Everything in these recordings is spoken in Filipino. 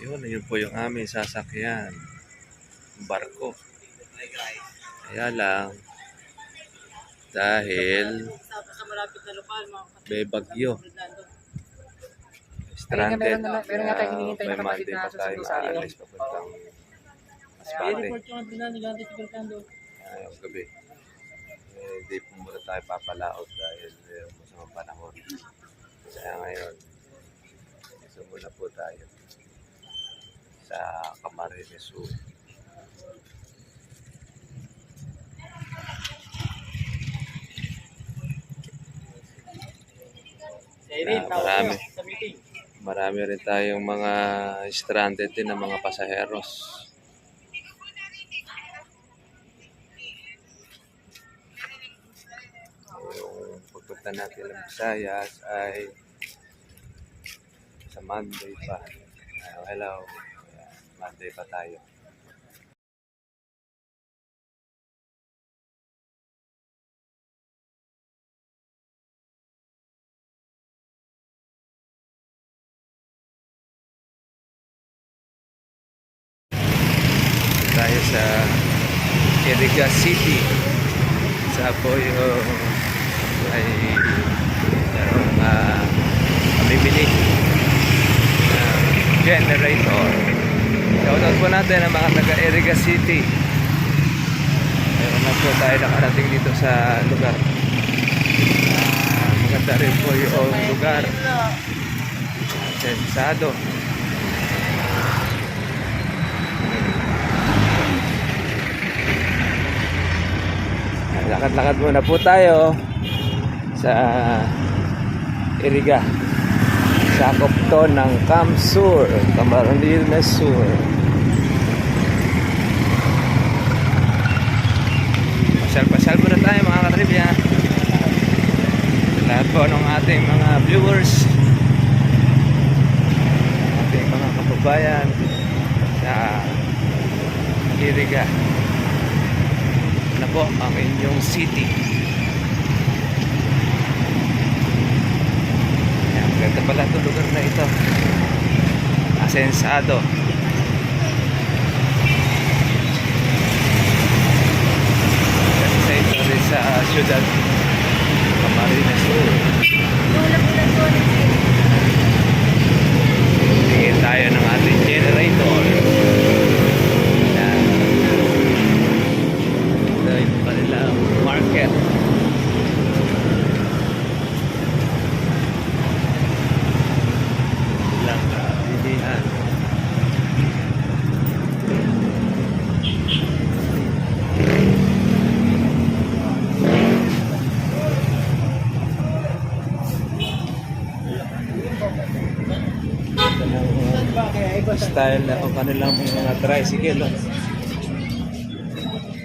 Yun, yun po yung aming sasakyan. Barko. Kaya lang, dahil Sa malapit na lokal, mga kapatid. may bagyo. Stranded. Meron nga- meron nga tayong hinihintay na may kapatid na tayo susundo sa atin. aalis papuntang Masbate. Ngayong gabi. Eh, Hindi po muna tayo papalaot dahil eh, masamang panahon. Kaya ngayon, isa muna po tayo sa Camarines Sur. Irene, Ah, marami. Marami rin tayong mga stranded din ng mga pasaheros. Yung pagpunta natin ng Visayas ay sa Monday pa. Ah, hello. Monday pa tayo. tayo sa Iriga City. Sa Apoyo ay merong uh, mamimili. Ng generator shoutout po natin ang mga taga Iriga City meron na po tayo nakarating dito sa lugar Ah, maganda rin po yung lugar sensado Lakad-lakad muna po tayo sa Iriga. Sakop to ng Camsur, Camarines Sur. Pasyal-pasyal muna Sa lahat po ng ating mga viewers, ating mga kababayan sa Iriga na po ang inyong city. Ayan, ganda pala itong lugar na ito. Asensado. Kasi ito rin sa syudad Camarines Sur. Tingin tayo ng ating generator. Ayan. Ito yung kanilang market. Ilang bilihan. Ito ng style na ang kanilang mga tricycle. Oh.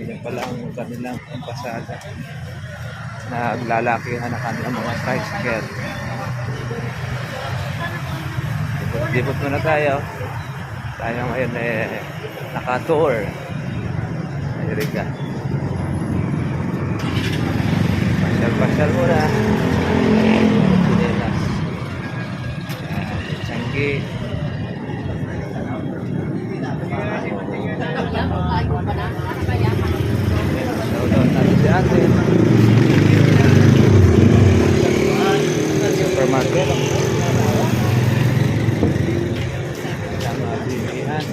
Yan pala ang kanilang pasada. Naglalakihan na kanilang mga tricycle. Dibot muna tayo. Tayo ngayon eh naka-tour. Ayun ka. Pasyal-pasyal muna. Pinelas. Changi. Shoutout natin si ate. Supermarket. Sama bilihan.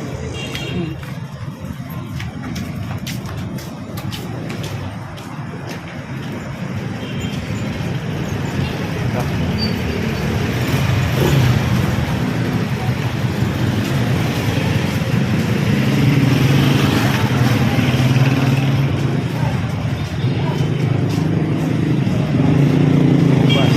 Bus.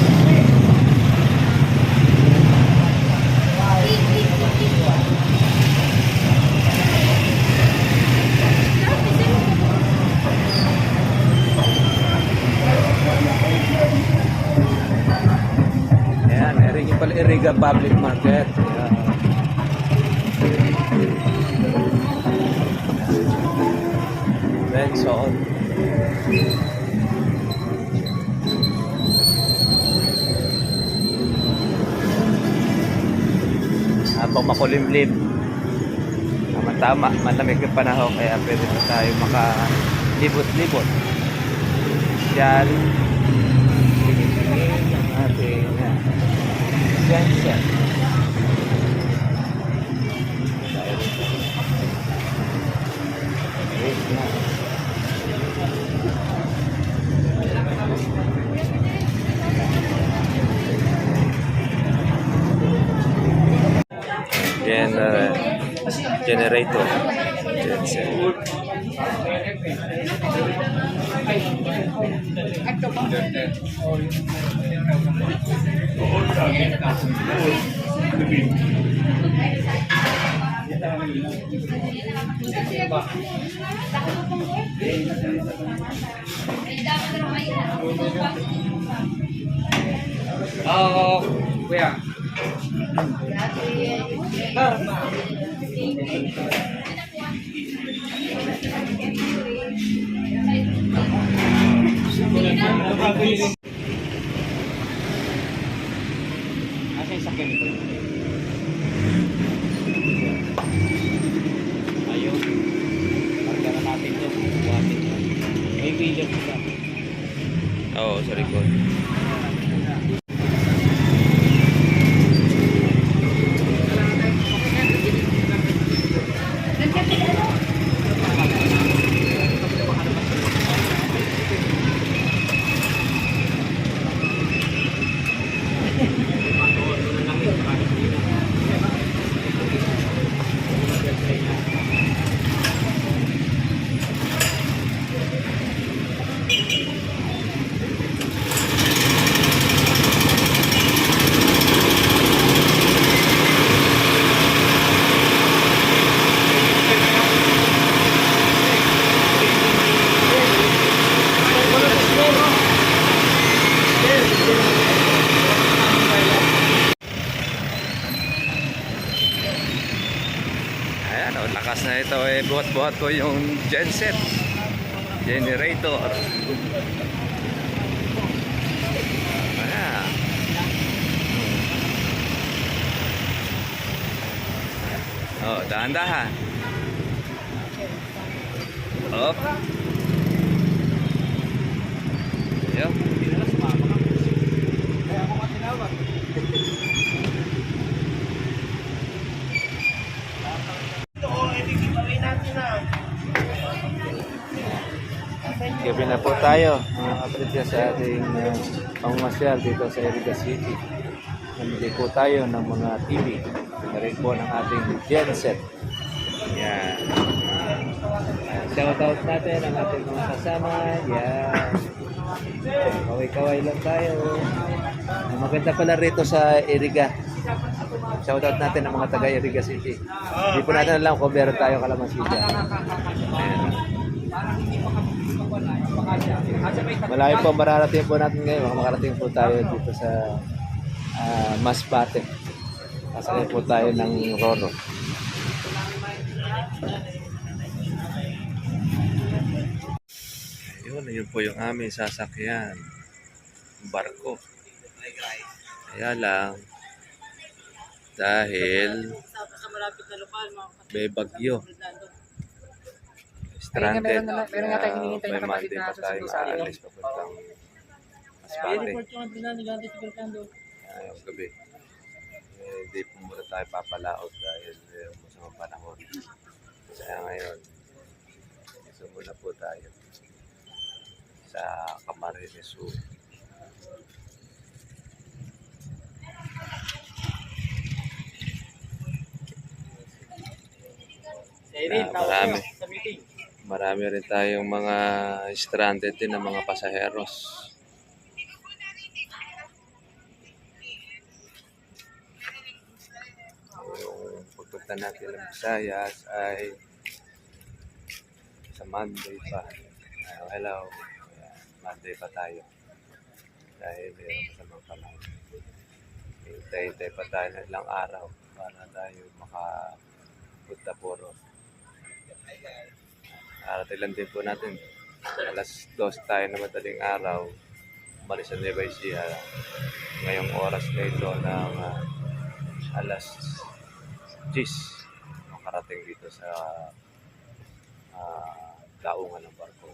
Ayan, Iriga pala Iriga Public Market. Ayan. Benson. Habang makulimlim. Tama-tama, malamig yung panahon kaya pwede na tayo makalibot-libot. Yan. Tingin-tingin ang ating uh, sunset. Dahil Wait lang. Yan, uh, generator. Genset. Oo, kuya. Asa yung sakyan ko? Ayun. Marga na natin to. Buhatin to. May video ko ba? Oo, sa likod. Ayan, oh, lakas na ito Buhat-buhat ko yung genset. Generator. Ayan. Oh, dahan-dahan. Op. Ayun. Gabi na po tayo, mga kapatid sa ating uh, pangmasyal dito sa Eriga City. Namili po tayo ng mga TV. Na rin po ng ating genset. Yan. Shout out natin ang ating mga kasama. Yan. Kaway-kaway lang tayo. Maganda pala rito sa Eriga. Shout out natin ang mga taga Eriga City. Hindi po natin alam kung meron tayo kalamansi dyan. Ayan. Malayo po mararating po natin ngayon. Baka Makarating po tayo dito sa uh, Masbate. Kasakay po tayo ng Roro. Ayun, yun po yung aming sasakyan. Barko. Kaya lang, dahil may bagyo. Stranded. meron na- meron nga tayong hinihintay na may kapatid Monday na pa tayo susundo sa atin. aalis papuntang Masbate. I-report yung andun na ni Gante si Fernando. Ayong gabi. Eh, Hindi po muna tayo papalaot dahil eh, masamang panahon. Kaya ngayon, isa muna po tayo sa Camarines Sur. Irene, Ah, marami. Marami rin tayong mga stranded din na mga pasaheros. Yung pagpunta natin ng Visayas ay sa Monday pa. Ah, hello. Monday pa tayo. Dahil meron masamang panahon. Hintay-hintay pa tayo ng ilang araw para tayo makapunta po lang din po natin. Alas dos tayo na madaling araw. Umalis sa Nueva Ecija. Ngayong oras na ito ng ah, alas 10. Makarami makarating dito sa ah, daungan ng barko.